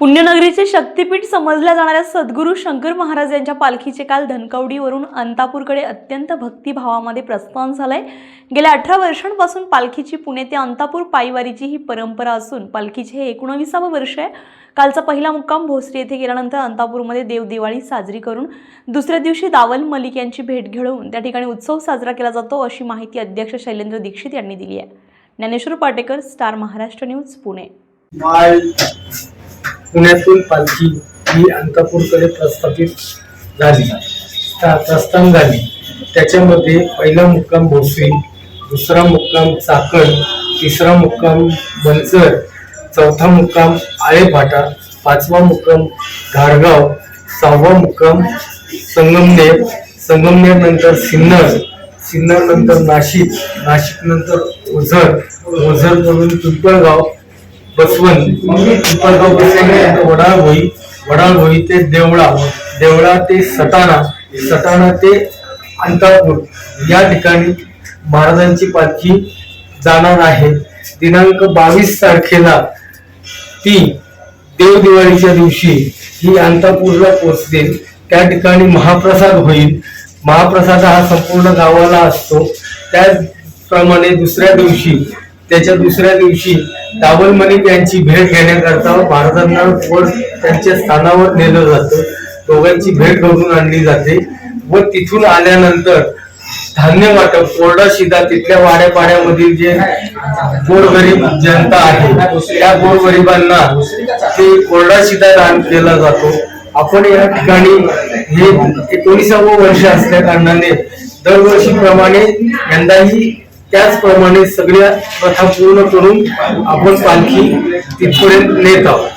पुण्यनगरीचे शक्तिपीठ समजल्या जाणाऱ्या सद्गुरू शंकर महाराज यांच्या पालखीचे काल धनकवडीवरून अंतापूरकडे अत्यंत भक्तिभावामध्ये प्रस्थान झालंय. गेल्या अठरा वर्षांपासून पालखीची पुणे ते अंतापूर पायवारीची ही परंपरा असून पालखीचे हे एकोणविसावं वर्ष आहे. कालचा पहिला मुक्काम भोसरी येथे गेल्यानंतर अंतापूरमध्ये देवदिवाळी साजरी करून दुसऱ्या दिवशी दावल मलिक यांची भेट घेऊन त्या ठिकाणी उत्सव साजरा केला जातो अशी माहिती अध्यक्ष शैलेंद्र दीक्षित यांनी दिली आहे. Dnyaneshwar Patekar star Maharashtra news Pune. पुण्यातून पालखी ही अंतापूरकडे प्रस्थापित झाली. प्रस्थान झाली त्याच्यामध्ये पहिला मुक्काम भोसरी दुसरा मुक्काम चाकण तिसरा मुक्काम बनसर चौथा मुक्काम आळेपाटा पाचवा मुक्काम घारगाव सहावा मुक्काम संगमनेर संगमनेर नंतर सिन्नर सिन्नर नंतर नाशिक नाशिक नंतर ओझर ओझर पिंपळगाव बसवण. पिंपळगाव बसवण वडाळभोई वडाळभोई ते देवळा. देवळा ते सटाणा. सटाणा ते अंतापूर. या ठिकाणी महाराजांची पालखी जाणार आहे. दिनांक बावीस तारखेला ती देव दिवाळीच्या दिवशी ही अंतापूरला पोचते त्या ठिकाणी महाप्रसाद होईल. महाप्रसाद हा संपूर्ण गावाला असतो. त्याचप्रमाणे दुसऱ्या दिवशी त्याच्या दुसऱ्या दिवशी टावल मलिक यांची भेट घेण्याकरता महाराजांना वर त्यांच्या स्थानावर नेलं जातं दोघांची भेट घडून आणली जाते व तिथून आल्यानंतर धान्य वाटप कोरडा शिदा तिथल्या वाड्यापाड्यामधील जे गोरगरीब जनता आहे त्या गोरगरिबांना ते कोरडा शिदा दान केला जातो. आपण या ठिकाणी हे एकोणीसावं वर्ष असल्या कारणाने दरवर्षीप्रमाणे यंदाही त्याचप्रमाणे सगळ्या प्रथा पूर्ण करून आपण पालखी तिथपर्यंत नेत आहोत.